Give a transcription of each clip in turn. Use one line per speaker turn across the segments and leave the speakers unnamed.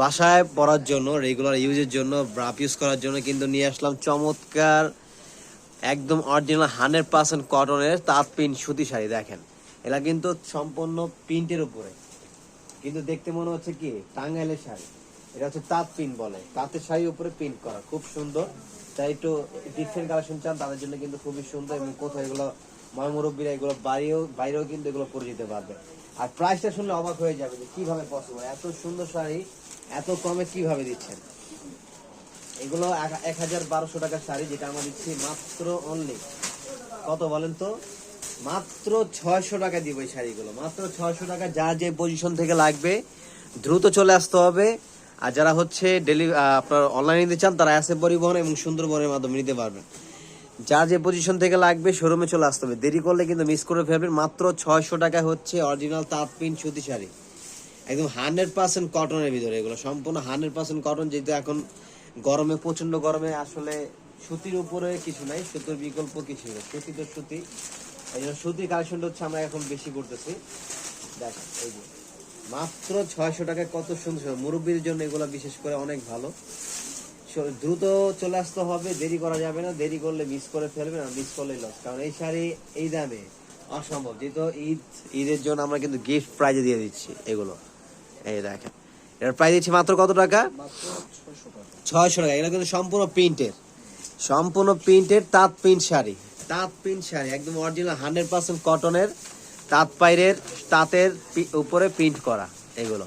বাসায় পরার জন্য রেগুলার ইউজের জন্য ব্রাপ ইউজ করার জন্য কিন্তু নিয়ে আসলাম চমৎকার, একদম অরিজিনাল হান্ড্রেড পার্সেন্ট কটনের তাঁত প্রিন্ট সুতি শাড়ি, দেখেন। এটা কিন্তু সম্পূর্ণ প্রিন্টের উপরে। কিন্তু দেখতে মনে হচ্ছে কি, টাঙ্গাইলের শাড়ি। এটা হচ্ছে তাঁত প্রিন্ট বলে। তাঁতের শাড়ির উপরে প্রিন্ট করা, খুব সুন্দর। তাই একটু ডিফারেন্ট কালেকশন চান, তাদের জন্য কিন্তু খুবই সুন্দর এবং কোথাও এগুলো ময়মুরব্বীরা এগুলো বাইরেও বাইরেও কিন্তু এগুলো পরে যেতে পারবে। আর প্রাইসটা শুনলে অবাক হয়ে যাবে যে কীভাবে পসিবল এত সুন্দর শাড়ি এত কমে কীভাবে দিচ্ছেন? এগুলো এক- হাজার বারোশো টাকার শাড়ি যেটা আমরা দিচ্ছি মাত্র অনলি কত বলেন তো? মাত্র ছয়শো টাকা দিব এই শাড়িগুলো। মাত্র ছয়শো টাকা যার যে পজিশন থেকে লাগবে, দ্রুত চলে আসতে হবে। আর যারা হচ্ছে ডেলি আপনার অনলাইনে নিতে চান, তারা অ্যাসে পরিবহন এবং সুন্দরবনের মাধ্যমে নিতে পারবেন। যার যে পজিশন থেকে লাগবে শোরুমে চলে আসতে হবে। দেরি করলে কিন্তু মিস করে ফেলবেন। মাত্র ছয়শো টাকা হচ্ছে অরিজিনাল তাঁত পিন সুতি শাড়ি। একদম হান্ড্রেড পার্সেন্ট কটনের ভিতরে এগুলো। সম্পূর্ণ হান্ড্রেড পার্সেন্ট কটন যেহেতু এখন গরমে প্রচণ্ড গরমে আসলে সুতির উপরে কিছু নাই, সুতির বিকল্প কিছু নেই। সুতি তো সুতি। এই জন্য সুতির কালেকশনটা হচ্ছে আমরা এখন বেশি করতেছি। দেখ, এই যে, মাত্র ছয়শো টাকায় কত সুন্দর সুন্দর। মুরব্বীর জন্য এগুলো বিশেষ করে অনেক ভালো। দ্রুত চলে আসতে হবে, দেরি করা যাবে না। দেরি করলে মিস করে ফেলবে না মিস করলে লস কারণ এই শাড়ি এই দামে অসম্ভব। যেহেতু ঈদ, ঈদের জন্য আমরা কিন্তু গিফট প্রাইজে দিয়ে দিচ্ছি এগুলো। এই দেখেন। এর প্রাইস দিচ্ছি মাত্র কত টাকা? ছয়শো টাকা। এগুলো কিন্তু সম্পূর্ণ প্রিন্টের। সম্পূর্ণ প্রিন্টের তাঁত প্রিন্ট শাড়ি। তাঁত প্রিন্ট শাড়ি একদম অরিজিনাল হান্ড্রেড পার্সেন্ট কটনের তাঁত পাইরের তাঁতের উপরে প্রিন্ট করা এগুলো।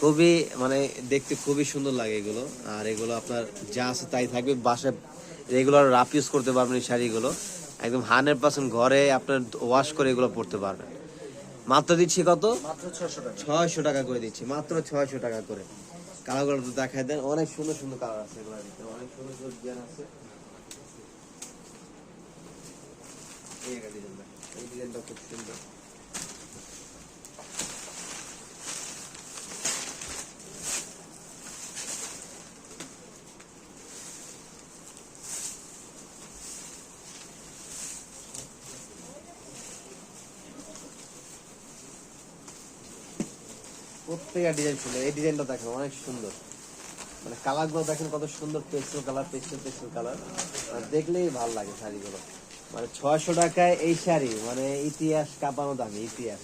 খুবই মানে দেখতে খুবই সুন্দর লাগে এগুলো। আর এগুলো আপনার যা আছে তাই থাকবে। বাসায় রেগুলার রাফ ইউজ করতে পারবেন এই শাড়িগুলো। একদম হান্ড্রেড পার্সেন্ট ঘরে আপনার ওয়াশ করে এগুলো পরতে পারবেন। মাত্র দিচ্ছি কত?
মাত্র
ছয়শো টাকা। করে দিচ্ছি মাত্র ছয়শো টাকা করে। কালারগুলো তো দেখাই দেন অনেক সুন্দর সুন্দর কালার আছে এগুলো দিতে অনেক সুন্দর সুন্দর ডিজাইন আছে। এই ডিজাইনটা খুব সুন্দর। প্রত্যেকটা ডিজাইন সুন্দর এই ডিজাইনটা দেখেন অনেক সুন্দর। মানে কালারগুলো দেখেন কত সুন্দর pastel colour pastel pastel colour দেখলেই ভালো লাগে শাড়িগুলো। মানে ছয়শো টাকায় এই শাড়ি মানে ইতিহাস কাঁপানো দামি ইতিহাস।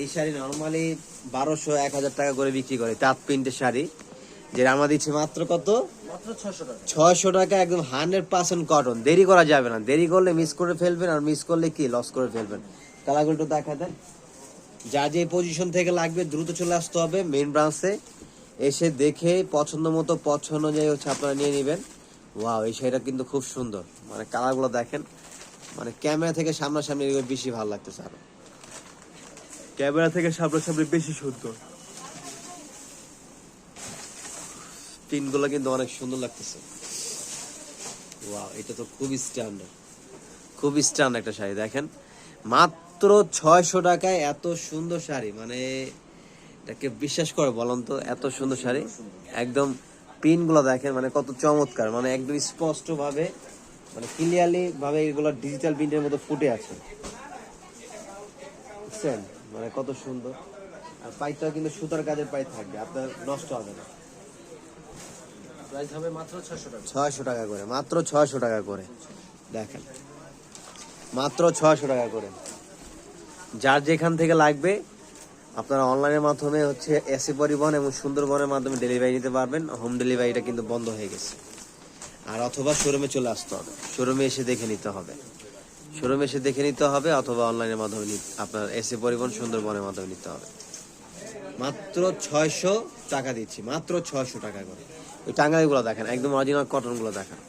এই শাড়ি নর্মালি বারোশো এক হাজার টাকা করে বিক্রি করে তাঁত প্রিন্টের শাড়ি। যেটা আমরা দিচ্ছি মাত্র কত? ছয়শো টাকা। একদম হান্ড্রেড পার্সেন্ট কটন দেরি করা যাবে না। দেরি করলে মিস করে ফেলবেন আর মিস করলে কি? লস করে ফেলবেন। কালারগুলো একটু দেখা দেন। যা যে পজিশন থেকে লাগবে দ্রুত চলে আসতে হবে মেইন ব্রাঞ্চে এসে দেখে পছন্দ মতো পছন্দ অনুযায়ী হচ্ছে আপনারা নিয়ে নেবেন। ওয়াও এই শাড়িটা কিন্তু খুব সুন্দর। মানে কালারগুলো দেখেন মানে ক্যামেরা থেকে সামনাসামনি এগুলো বেশি ভালো লাগতেছে আরও। ক্যামেরা থেকে সামনাসামনি বেশি সুন্দর। পিনগুলো কিন্তু অনেক সুন্দর লাগতেছে। ওয়াও এটা তো খুবই স্ট্যান্ডার্ড খুবই স্ট্যান্ডার্ড একটা শাড়ি দেখেন। মাত্র ছয়শো টাকায় এত সুন্দর শাড়ি মানে এটাকে বিশ্বাস করে বলুন তো এত সুন্দর শাড়ি। একদম পিনগুলো দেখেন মানে কত চমৎকার মানে একদম স্পষ্ট ভাবে মানে ক্লিয়ারলি ভাবে এগুলো ডিজিটাল প্রিন্টের মতো ফুটে আছে। বুঝছেন? মানে কত সুন্দর। আর পাইপটা কিন্তু সুতার কাজের পাইপ থাকবে আপনার নষ্ট হবে না।
প্রাইস হবে মাত্র ছশো টাকা।
ছয়শো টাকা করে মাত্র ছয়শো টাকা করে। দেখেন মাত্র ছয়শো টাকা করে। যার যেখান থেকে লাগবে, আপনারা অনলাইনের মাধ্যমে হচ্ছে এসি পরিবহন এবং সুন্দরবনের মাধ্যমে ডেলিভারি নিতে পারবেন। হোম ডেলিভারিটা কিন্তু বন্ধ হয়ে গেছে। আর অথবা শোরুমে চলে আসতে হবে। শোরুমে এসে দেখে নিতে হবে। শোরুমে এসে দেখে নিতে হবে অথবা অনলাইনের মাধ্যমে আপনার এসি পরিবহন, সুন্দরবনের মাধ্যমে নিতে হবে। মাত্র ছয়শো টাকা দিচ্ছি। মাত্র ছয়শো টাকা করে। ওই টাঙ্গাইগুলো দেখেন, একদম অরিজিনাল কটনগুলো দেখেন।